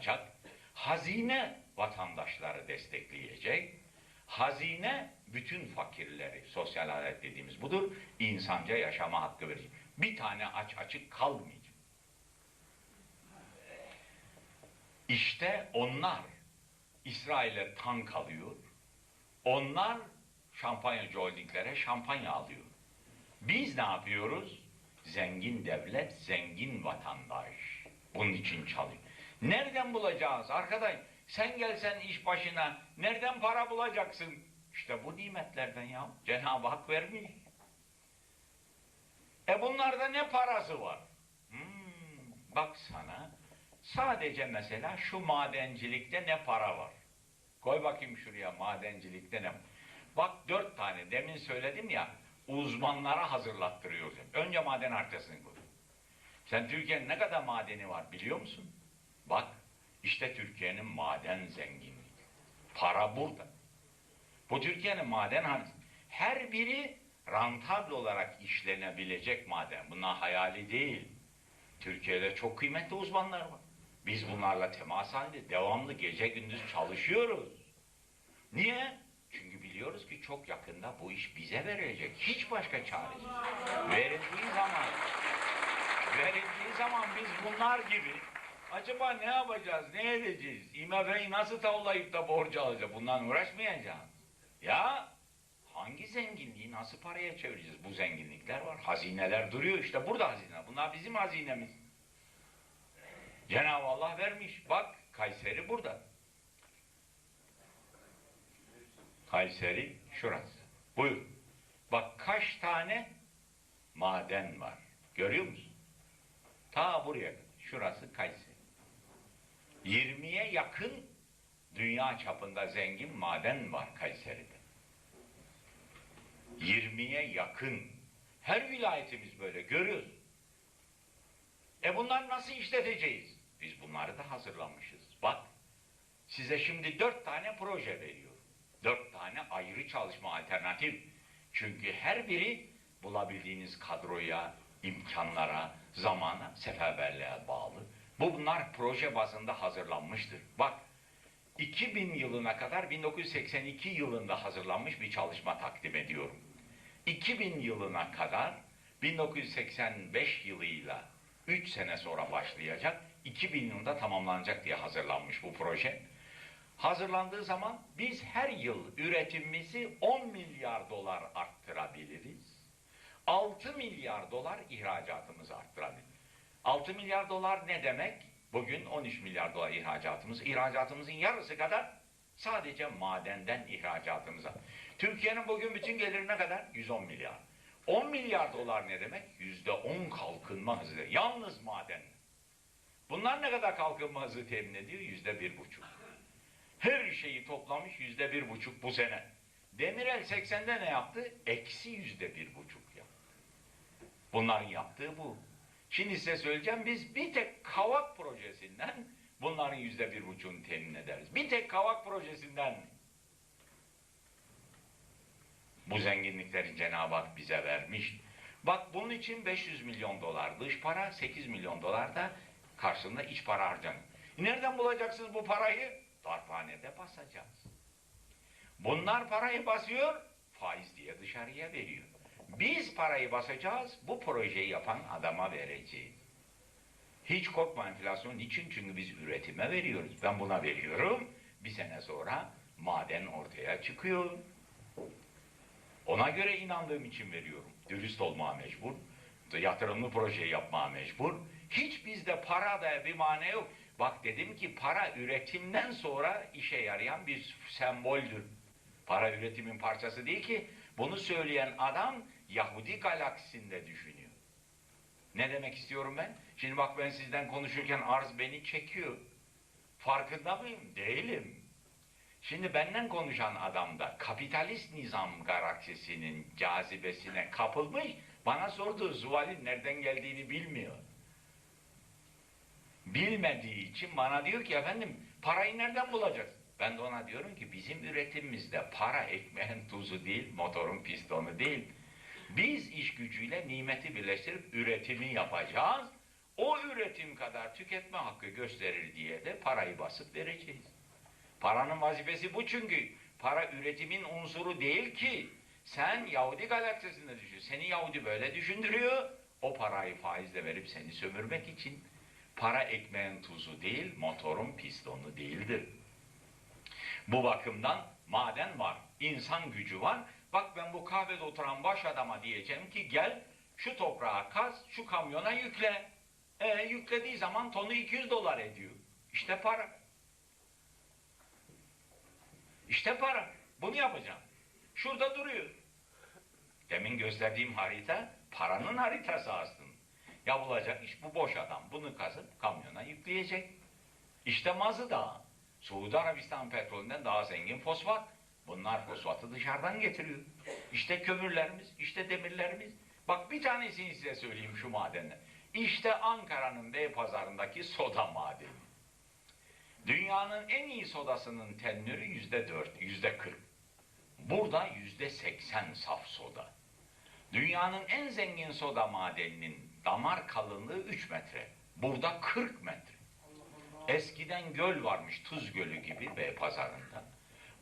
olacak. Hazine vatandaşları destekleyecek. Hazine bütün fakirleri, sosyal adalet dediğimiz budur, insanca yaşama hakkı verecek. Bir tane aç açık kalmayacak. İşte onlar İsrail'e tank alıyor. Onlar şampanyacı holdinglere şampanya alıyor. Biz ne yapıyoruz? Zengin devlet, zengin vatandaş. Bunun için çalışıyor. Nereden bulacağız arkadaş? Sen gelsen iş başına nereden para bulacaksın? İşte bu nimetlerden ya. Cenab-ı Hak vermiş. E bunlarda ne parası var? Hmm, bak sana sadece mesela şu madencilikte ne para var? Koy bakayım şuraya madencilikte ne? Bak dört tane demin söyledim ya uzmanlara hazırlattırıyoruz. Önce maden haritasını koy. Sen Türkiye'nin ne kadar madeni var biliyor musun? Bak işte Türkiye'nin maden zenginliği. Para burada. Bu Türkiye'nin maden haritası. Her biri rantable olarak işlenebilecek maden. Bunlar hayali değil. Türkiye'de çok kıymetli uzmanlar var. Biz bunlarla temas halinde devamlı gece gündüz çalışıyoruz. Niye? Çünkü biliyoruz ki çok yakında bu iş bize verilecek. Hiç başka çaresi. Verildiği zaman verildiği zaman biz bunlar gibi acaba ne yapacağız, ne edeceğiz? IMF'yi nasıl tavlayıp da borcu alacağız? Bundan uğraşmayacağız. Ya hangi zenginliği nasıl paraya çevireceğiz? Bu zenginlikler var. Hazineler duruyor işte burada hazine. Bunlar bizim hazinemiz. Cenab-ı Allah vermiş. Bak Kayseri burada. Kayseri şurası. Buyur. Bak kaç tane maden var. Görüyor musun? Ta buraya. Şurası Kayseri. 20'ye yakın dünya çapında zengin maden var Kayseri'de. 20'ye yakın. Her vilayetimiz böyle görüyoruz. E bunlar nasıl işleteceğiz? Biz bunları da hazırlamışız. Bak size şimdi dört tane proje veriyorum. Dört tane ayrı çalışma alternatif. Çünkü her biri bulabildiğiniz kadroya, imkanlara, zamana, seferberliğe bağlı. Bu bunlar proje bazında hazırlanmıştır. Bak 2000 yılına kadar 1982 yılında hazırlanmış bir çalışma takdim ediyorum. 2000 yılına kadar 1985 yılıyla 3 sene sonra başlayacak, 2000 yılında tamamlanacak diye hazırlanmış bu proje. Hazırlandığı zaman biz her yıl üretimimizi 10 milyar dolar arttırabiliriz. 6 milyar dolar ihracatımızı arttırabiliriz. 6 milyar dolar ne demek? Bugün 13 milyar dolar ihracatımız. İhracatımızın yarısı kadar sadece madenden ihracatımıza. Türkiye'nin bugün bütün geliri ne kadar? 110 milyar. 10 milyar dolar ne demek? Yüzde 10 kalkınma hızı. Yalnız maden. Bunlar ne kadar kalkınma hızı temin ediyor? Yüzde bir buçuk. Her şeyi toplamış yüzde bir buçuk bu sene. Demirel 80'de ne yaptı? Eksi yüzde bir buçuk yaptı. Bunların yaptığı bu. Şimdi size söyleyeceğim biz bir tek kavak projesinden bunların yüzde bir buçuğunu temin ederiz. Bir tek kavak projesinden bu zenginlikleri Cenab-ı Hak bize vermiş. Bak bunun için 500 milyon dolar dış para, 8 milyon dolar da karşılığında iç para harcanır. Nereden bulacaksınız bu parayı? Darphanede basacağız. Bunlar parayı basıyor, faiz diye dışarıya veriyor. Biz parayı basacağız, bu projeyi yapan adama vereceğiz. Hiç korkma enflasyon. Niçin? Çünkü biz üretime veriyoruz. Ben buna veriyorum. Bir sene sonra maden ortaya çıkıyor. Ona göre inandığım için veriyorum. Dürüst olmaya mecbur. Yatırımlı proje yapmaya mecbur. Hiç bizde para da bir mane yok. Bak dedim ki para üretimden sonra işe yarayan bir semboldür. Para üretimin parçası değil ki. Bunu söyleyen adam Yahudi galaksisinde düşünüyor. Ne demek istiyorum ben? Şimdi bak ben sizden konuşurken arz beni çekiyor. Farkında mıyım? Değilim. Şimdi benden konuşan adam da kapitalist nizam galaksisinin cazibesine kapılmış, bana sorduğu zuvalin nereden geldiğini bilmiyor. Bilmediği için bana diyor ki efendim parayı nereden bulacağız? Ben de ona diyorum ki bizim üretimimizde para ekmeğin tuzu değil, motorun pistonu değil. Biz iş gücüyle nimeti birleştirip üretimi yapacağız. o üretim kadar tüketme hakkı gösterir diye de parayı basıp vereceğiz. Paranın vazifesi bu çünkü. Para üretimin unsuru değil ki. Sen Yahudi galaksisinde düşün. Seni Yahudi böyle düşündürüyor. O parayı faizle verip seni sömürmek için. Para ekmeğin tuzu değil, motorun pistonu değildir. Bu bakımdan maden var, insan gücü var. Bak ben bu kahvede oturan baş adama diyeceğim ki gel şu toprağa kaz, şu kamyona yükle. E, yüklediği zaman tonu 200 dolar ediyor. İşte para. İşte para. Bunu yapacağım. Şurada duruyor. Demin gösterdiğim harita paranın haritası aslında. Yapılacak iş bu boş adam. Bunu kazıp kamyona yükleyecek. İşte Mazı Dağı. Suudi Arabistan petrolünden daha zengin fosfat. Bunlar fosfatı dışarıdan getiriyor. İşte kömürlerimiz, işte demirlerimiz. Bak bir tanesini size söyleyeyim şu madenler. İşte Ankara'nın Beypazarı'ndaki soda madeni. Dünyanın en iyi sodasının tenürü yüzde dört, yüzde kırk. Burada yüzde seksen saf soda. Dünyanın en zengin soda madeninin damar kalınlığı 3 metre. Burada 40 metre. Eskiden göl varmış, Tuz Gölü gibi Beypazarı'nda.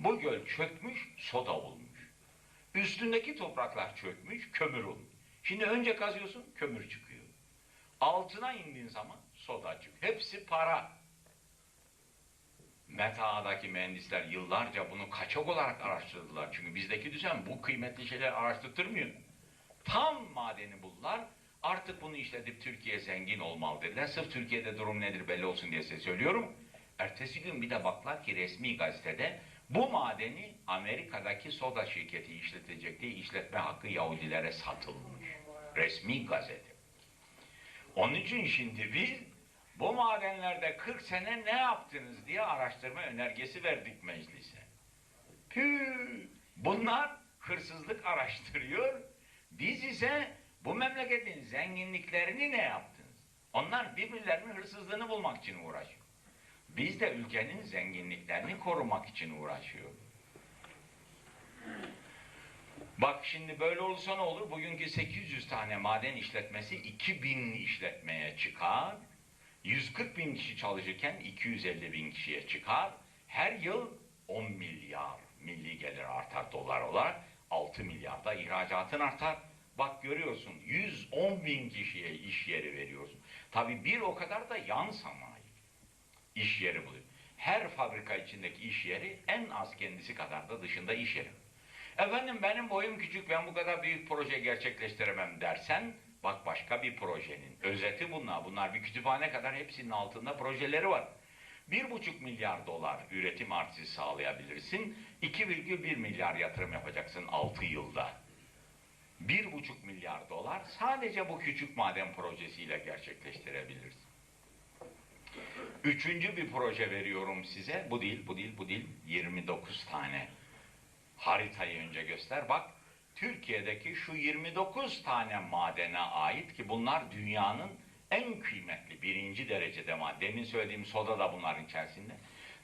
Bu göl çökmüş, soda olmuş. Üstündeki topraklar çökmüş, kömür olmuş. Şimdi önce kazıyorsun, kömür çıkıyor. Altına indiğin zaman soda çıkıyor. Hepsi para. Meta'daki mühendisler yıllarca bunu kaçak olarak araştırdılar. Çünkü bizdeki düzen bu kıymetli şeyler araştırtmıyor. Tam madeni buldular. Artık bunu işletip Türkiye zengin olmalı dediler. Sırf Türkiye'de durum nedir belli olsun diye size söylüyorum. Ertesi gün bir de baklar ki resmi gazetede bu madeni Amerika'daki soda şirketi işletecek diye işletme hakkı Yahudilere satılmış. Resmi gazete. Onun için şimdi biz bu madenlerde 40 sene ne yaptınız diye araştırma önergesi verdik meclise. Püh! Bunlar hırsızlık araştırıyor. Biz ise bu memleketin zenginliklerini ne yaptınız? Onlar birbirlerinin hırsızlığını bulmak için uğraşıyor. Biz de ülkenin zenginliklerini korumak için uğraşıyor. Bak şimdi böyle olursa ne olur? Bugünkü 800 tane maden işletmesi 2000 işletmeye çıkar. 140 bin kişi çalışırken 250 bin kişiye çıkar. Her yıl 10 milyar milli gelir artar dolar olarak. 6 milyarda ihracatın artar. Bak görüyorsun 110 bin kişiye iş yeri veriyorsun. Tabi bir o kadar da yan sanayi iş yeri buluyor. Her fabrika içindeki iş yeri en az kendisi kadar da dışında iş yeri. Efendim benim boyum küçük ben bu kadar büyük proje gerçekleştiremem dersen bak başka bir projenin özeti bunlar. Bunlar bir kütüphane kadar hepsinin altında projeleri var. Bir buçuk milyar dolar üretim artışı sağlayabilirsin. 2,1 milyar yatırım yapacaksın 6 yılda. Bir buçuk milyar dolar sadece bu küçük maden projesiyle gerçekleştirebilirsin. Üçüncü bir proje veriyorum size. Bu değil, bu değil, bu değil. 29 tane. Haritayı önce göster. Bak Türkiye'deki şu 29 tane madene ait ki bunlar dünyanın en kıymetli birinci derecede maden. Demin söylediğim soda da bunların içerisinde.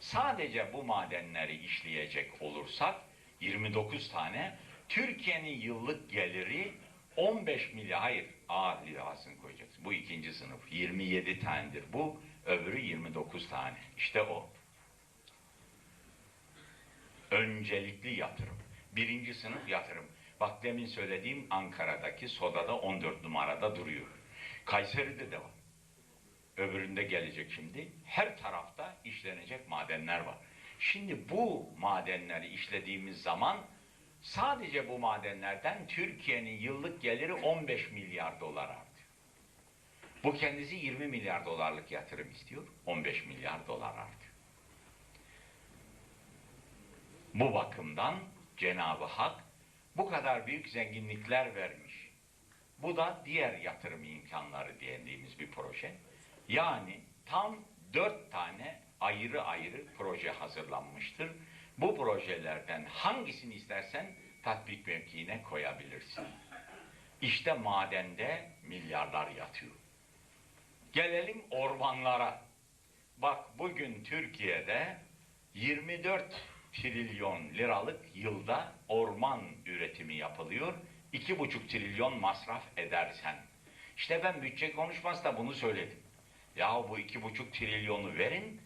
Sadece bu madenleri işleyecek olursak 29 tane Türkiye'nin yıllık geliri 15 milyar, hayır A lirasını koyacaksın. Bu ikinci sınıf. 27 tanedir bu, öbürü 29 tane. İşte o. Öncelikli yatırım. Birinci sınıf yatırım. Bak demin söylediğim Ankara'daki Soda'da 14 numarada duruyor. Kayseri'de de var. Öbüründe gelecek şimdi. Her tarafta işlenecek madenler var. Şimdi bu madenleri işlediğimiz zaman sadece bu madenlerden Türkiye'nin yıllık geliri 15 milyar dolar artıyor. Bu kendisi 20 milyar dolarlık yatırım istiyor. 15 milyar dolar artıyor. Bu bakımdan Cenab-ı Hak bu kadar büyük zenginlikler vermiş. Bu da diğer yatırım imkanları dediğimiz bir proje. Yani tam dört tane ayrı ayrı proje hazırlanmıştır. Bu projelerden hangisini istersen tatbik mevkiine koyabilirsin. İşte madende milyarlar yatıyor. Gelelim ormanlara. Bak bugün Türkiye'de 24 trilyon liralık yılda orman üretimi yapılıyor. 2,5 trilyon masraf edersen. İşte ben bütçe konuşmasında bunu söyledim. Ya bu iki buçuk trilyonu verin,